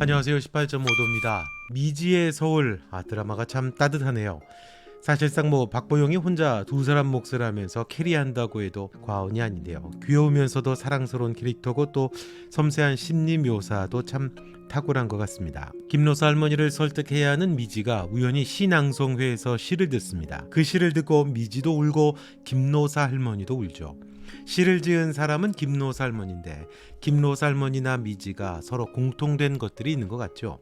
안녕하세요. 18.5도입니다. 미지의 서울 아 드라마가 참 따뜻하네요. 사실상 뭐 박보영이 혼자 두 사람 몫을 하면서 캐리한다고 해도 과언이 아닌데요. 귀여우면서도 사랑스러운 캐릭터고 또 섬세한 심리 묘사도 참 탁월한 것 같습니다. 김노사 할머니를 설득해야 하는 미지가 우연히 시낭송회에서 시를 듣습니다. 그 시를 듣고 미지도 울고 김노사 할머니도 울죠. 시를 지은 사람은 김노사 할머니나 미지가 서로 공통된 것들이 있는 것 같죠.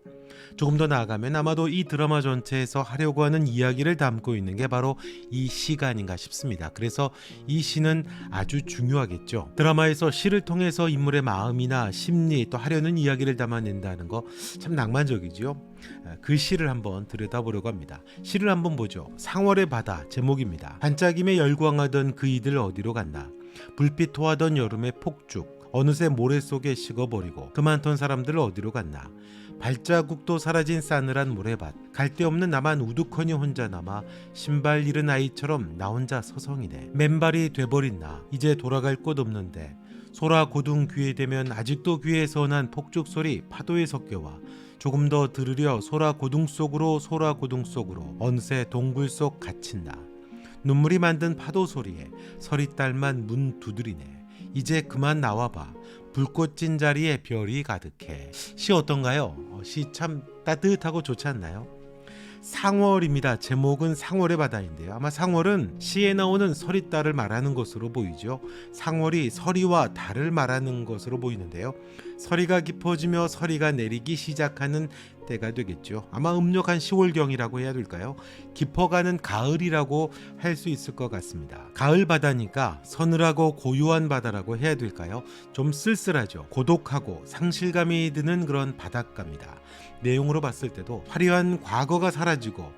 조금 더 나아가면 아마도 이 드라마 전체에서 하려고 하는 이야기를 담고 있는 게 바로 이 시가 아닌가 싶습니다. 그래서 이 시는 아주 중요하겠죠. 드라마에서 시를 통해서 인물의 마음이나 심리 또 하려는 이야기를 담아낸다는 거 참 낭만적이죠. 아, 그 시를 한번 들여다보려고 합니다. 시를 한번 보죠. 상월의 바다 제목입니다. 반짝임에 열광하던 그 이들 어디로 갔나? 불빛 토하던 여름의 폭죽 어느새 모래 속에 식어버리고 그만둔 사람들 어디로 갔나? 발자국도 사라진 싸늘한 모래밭 갈데 없는 나만 우두커니 혼자 남아 신발 잃은 아이처럼 나 혼자 서성이네 맨발이 돼버린 나 이제 돌아갈 곳 없는데 소라 고둥 귀에 대면 아직도 귀에 서운한 폭죽 소리 파도에 섞여와 조금 더 들으려 소라 고둥 속으로 소라 고둥 속으로 어느새 동굴 속 갇힌다 눈물이 만든 파도 소리에 서리딸만 문 두드리네 이제 그만 나와봐 불꽃 찐 자리에 별이 가득해. 시 어떤가요? 어, 시참 따뜻하고 좋지 않나요? 상월입니다. 제목은 상월의 바다인데요. 아마 상월은 시에 나오는 서리달을 말하는 것으로 보이죠. 상월이 서리와 달을 말하는 것으로 보이는데요. 서리가 깊어지며 서리가 내리기 시작하는 때가 되겠죠. 아마 음력 한 10월경이라고 해야 될까요? 깊어가는 가을이라고 할 수 있을 것 같습니다. 가을 바다니까 서늘하고 고요한 바다라고 해야 될까요? 좀 쓸쓸하죠. 고독하고 상실감이 드는 그런 바닷가입니다. 내용으로 봤을 때도 화려한 과거가 사라지고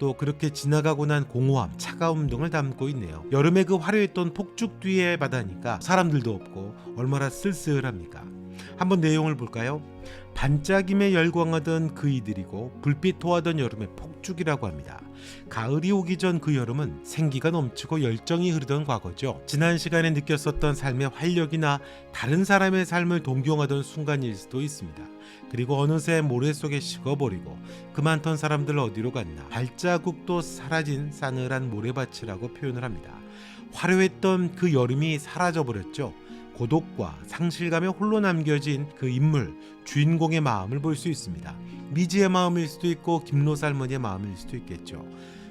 또 그렇게 지나가고 난 공허함, 차가움 등을 담고 있네요. 여름에 그 화려했던 폭죽 뒤의 바다니까 사람들도 없고 얼마나 쓸쓸합니까? 한번 내용을 볼까요? 반짝임에 열광하던 그이들이고 불빛 토하던 여름의 폭죽이라고 합니다. 가을이 오기 전 그 여름은 생기가 넘치고 열정이 흐르던 과거죠. 지난 시간에 느꼈었던 삶의 활력이나 다른 사람의 삶을 동경하던 순간일 수도 있습니다. 그리고 어느새 모래 속에 식어버리고 그만둔 사람들 어디로 갔나 발자국도 사라진 싸늘한 모래밭이라고 표현을 합니다. 화려했던 그 여름이 사라져버렸죠. 고독과 상실감에 홀로 남겨진 그 인물 주인공의 마음을 볼 수 있습니다. 미지의 마음일 수도 있고 김노사 할머니의 마음일 수도 있겠죠.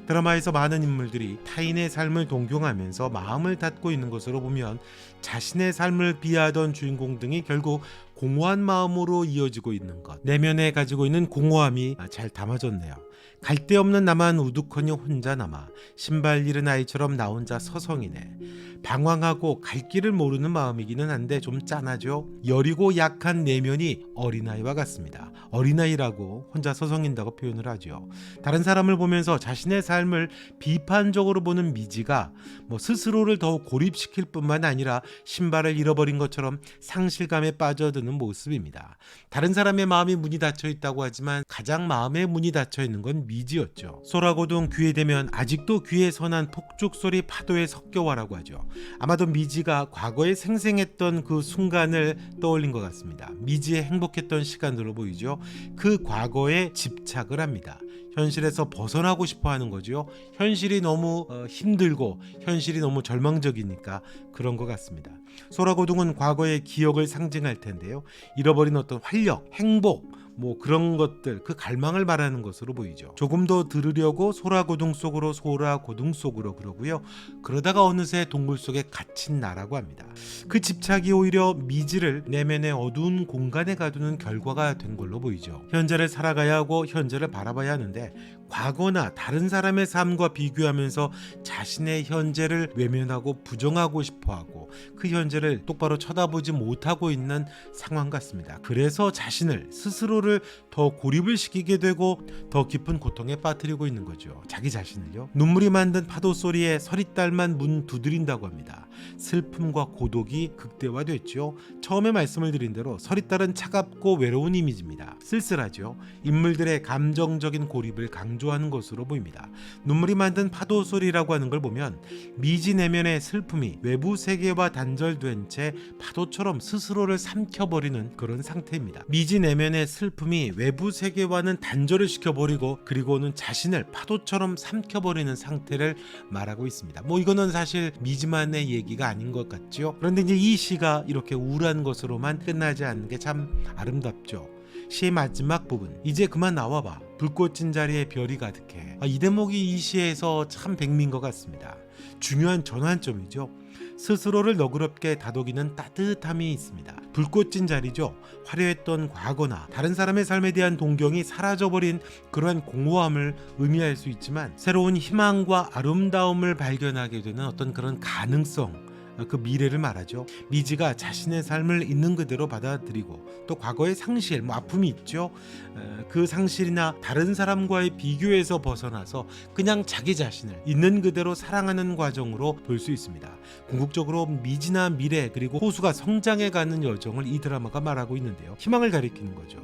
드라마에서 많은 인물들이 타인의 삶을 동경하면서 마음을 닫고 있는 것으로 보면 자신의 삶을 비하하던 주인공 등이 결국 공허한 마음으로 이어지고 있는 것. 내면에 가지고 있는 공허함이 잘 담아졌네요. 갈 데 없는 나만 우두커니 혼자 남아 신발 잃은 아이처럼 나 혼자 서성이네. 방황하고 갈 길을 모르는 마음이기는 한데 좀 짠하죠. 여리고 약한 내면이 어린아이와 같습니다. 어린아이라고 혼자 서성인다고 표현을 하죠. 다른 사람을 보면서 자신의 삶을 비판적으로 보는 미지가 뭐 스스로를 더욱 고립시킬 뿐만 아니라 신발을 잃어버린 것처럼 상실감에 빠져드는 모습입니다. 다른 사람의 마음이 문이 닫혀 있다고 하지만 가장 마음의 문이 닫혀 있는 건 미지였죠. 소라고동 귀에 대면 아직도 귀에 선한 폭죽 소리 파도에 섞여와라고 하죠. 아마도 미지가 과거에 생생했던 그 순간을 떠올린 것 같습니다. 미지의 행복했던 시간으로 보이죠. 그 과거에 집착을 합니다. 현실에서 벗어나고 싶어 하는 거죠. 현실이 너무 어, 힘들고 현실이 너무 절망적이니까 그런 것 같습니다. 소라고둥은 과거의 기억을 상징할 텐데요. 잃어버린 어떤 활력, 행복, 뭐 그런 것들 그 갈망을 말하는 것으로 보이죠. 조금 더 들으려고 소라고둥 속으로 소라고둥 속으로 그러고요. 그러다가 어느새 동굴 속에 갇힌 나라고 합니다. 그 집착이 오히려 미지를 내면의 어두운 공간에 가두는 결과가 된 걸로 보이죠. 현재를 살아가야 하고 현재를 바라봐야 하는데 과거나 다른 사람의 삶과 비교하면서 자신의 현재를 외면하고 부정하고 싶어 하고 그 현재를 똑바로 쳐다보지 못하고 있는 상황 같습니다. 그래서 자신을 스스로를 더 고립을 시키게 되고 더 깊은 고통에 빠뜨리고 있는 거죠. 자기 자신을요. 눈물이 만든 파도 소리에 서리딸만 문 두드린다고 합니다. 슬픔과 고독이 극대화됐죠. 처음에 말씀을 드린 대로 서리딸은 차갑고 외로운 이미지입니다. 쓸쓸하죠. 인물들의 감정적인 고립을 강 조하는 것으로 보입니다. 눈물이 만든 파도 소리라고 하는 걸 보면 미지 내면의 슬픔이 외부 세계와 단절된 채 파도처럼 스스로를 삼켜버리는 그런 상태입니다. 미지 내면의 슬픔 아픔이 외부 세계와는 단절을 시켜버리고 그리고는 자신을 파도처럼 삼켜버리는 상태를 말하고 있습니다. 뭐 이거는 사실 미지만의 얘기가 아닌 것 같죠. 그런데 이제 이 시가 이렇게 우울한 것으로만 끝나지 않는 게 참 아름답죠. 시의 마지막 부분 이제 그만 나와봐 불꽃 진 자리에 별이 가득해. 아, 이 대목이 이 시에서 참 백미인 것 같습니다. 중요한 전환점이죠. 스스로를 너그럽게 다독이는 따뜻함이 있습니다. 불꽃 진 자리죠. 화려했던 과거나 다른 사람의 삶에 대한 동경이 사라져버린 그러한 공허함을 의미할 수 있지만 새로운 희망과 아름다움을 발견하게 되는 어떤 그런 가능성 그 미래를 말하죠. 미지가 자신의 삶을 있는 그대로 받아들이고 또 과거의 상실, 뭐 아픔이 있죠. 에, 그 상실이나 다른 사람과의 비교에서 벗어나서 그냥 자기 자신을 있는 그대로 사랑하는 과정으로 볼 수 있습니다. 궁극적으로 미지나 미래 그리고 호수가 성장해가는 여정을 이 드라마가 말하고 있는데요. 희망을 가리키는 거죠.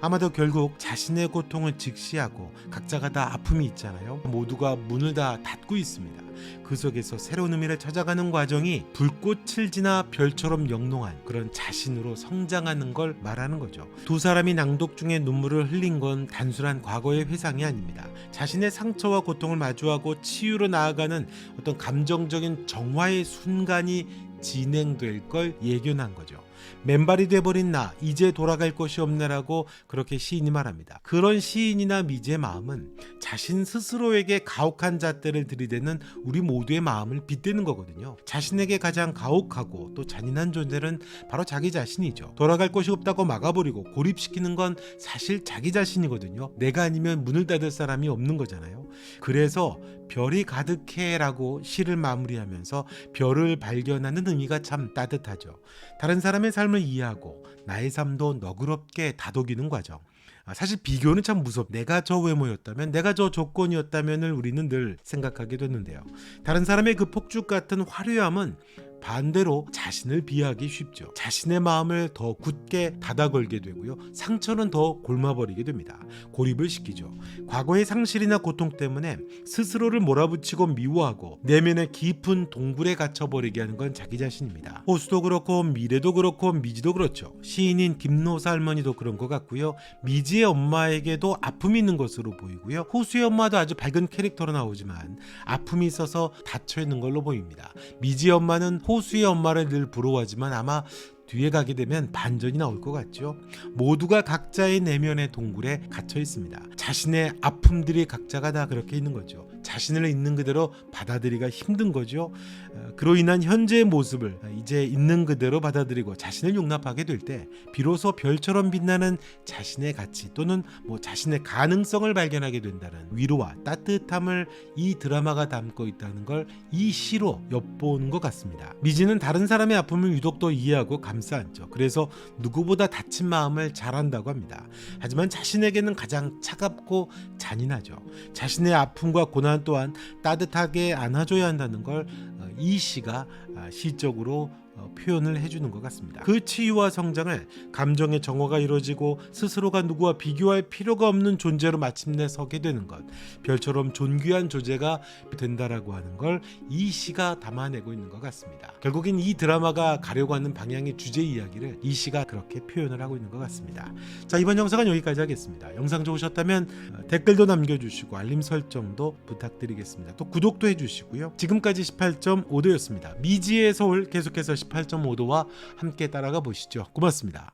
아마도 결국 자신의 고통을 직시하고 각자가 다 아픔이 있잖아요. 모두가 문을 다 닫고 있습니다. 그 속에서 새로운 의미를 찾아가는 과정이 불꽃을 지나 별처럼 영롱한 그런 자신으로 성장하는 걸 말하는 거죠. 두 사람이 낭독 중에 눈물을 흘린 건 단순한 과거의 회상이 아닙니다. 자신의 상처와 고통을 마주하고 치유로 나아가는 어떤 감정적인 정화의 순간이 진행될 걸 예견한 거죠. 맨발이 돼버린 나 이제 돌아갈 곳이 없네라고 그렇게 시인이 말합니다. 그런 시인이나 미지의 마음은 자신 스스로에게 가혹한 잣대를 들이대는 우리 모두의 마음을 빗대는 거거든요. 자신에게 가장 가혹하고 또 잔인한 존재는 바로 자기 자신이죠. 돌아갈 곳이 없다고 막아버리고 고립시키는 건 사실 자기 자신이거든요. 내가 아니면 문을 닫을 사람이 없는 거잖아요. 그래서 별이 가득해라고 시를 마무리하면서 별을 발견하는 의미가 참 따뜻하죠. 다른 사람의 삶을 이해하고 나의 삶도 너그럽게 다독이는 과정. 아, 사실 비교는 참 무섭. 내가 저 외모였다면, 내가 저 조건이었다면을 우리는 늘 생각하게 됐는데요. 다른 사람의 그 폭죽 같은 화려함은 반대로 자신을 비하기 쉽죠. 자신의 마음을 더 굳게 닫아 걸게 되고요. 상처는 더 골마버리게 됩니다. 고립을 시키죠. 과거의 상실이나 고통 때문에 스스로를 몰아붙이고 미워하고 내면의 깊은 동굴에 갇혀버리게 하는 건 자기 자신입니다. 호수도 그렇고 미래도 그렇고 미지도 그렇죠. 시인인 김노사 할머니도 그런 것 같고요. 미지의 엄마에게도 아픔이 있는 것으로 보이고요. 호수의 엄마도 아주 밝은 캐릭터로 나오지만 아픔이 있어서 닫혀 있는 걸로 보입니다. 미지의 엄마는 호수의 엄마를 늘 부러워하지만 아마 뒤에 가게 되면 반전이 나올 것 같죠. 모두가 각자의 내면의 동굴에 갇혀 있습니다. 자신의 아픔들이 각자가 다 그렇게 있는 거죠. 자신을 있는 그대로 받아들이기가 힘든 거죠. 어, 그로 인한 현재의 모습을 이제 있는 그대로 받아들이고 자신을 용납하게 될 때 비로소 별처럼 빛나는 자신의 가치 또는 뭐 자신의 가능성을 발견하게 된다는 위로와 따뜻함을 이 드라마가 담고 있다는 걸 이 시로 엿보는 것 같습니다. 미지는 다른 사람의 아픔을 유독 더 이해하고 감싸 안죠. 그래서 누구보다 다친 마음을 잘한다고 합니다. 하지만 자신에게는 가장 차갑고 잔인하죠. 자신의 아픔과 고난 또한 따뜻하게 안아줘야 한다는 걸 이 시가 아, 시적으로 어, 표현을 해주는 것 같습니다. 그 치유와 성장을 감정의 정화가 이루어지고 스스로가 누구와 비교할 필요가 없는 존재로 마침내 서게 되는 것, 별처럼 존귀한 존재가 된다라고 하는 걸 이 시가 담아내고 있는 것 같습니다. 결국엔 이 드라마가 가려고 하는 방향의 주제 이야기를 이 시가 그렇게 표현을 하고 있는 것 같습니다. 자 이번 영상은 여기까지 하겠습니다. 영상 좋으셨다면 어, 댓글도 남겨주시고 알림 설정도 부탁드리겠습니다. 또 구독도 해주시고요. 지금까지 18.5도였습니다. 미지 의 서울 계속해서 18.5도와 함께 따라가 보시죠. 고맙습니다.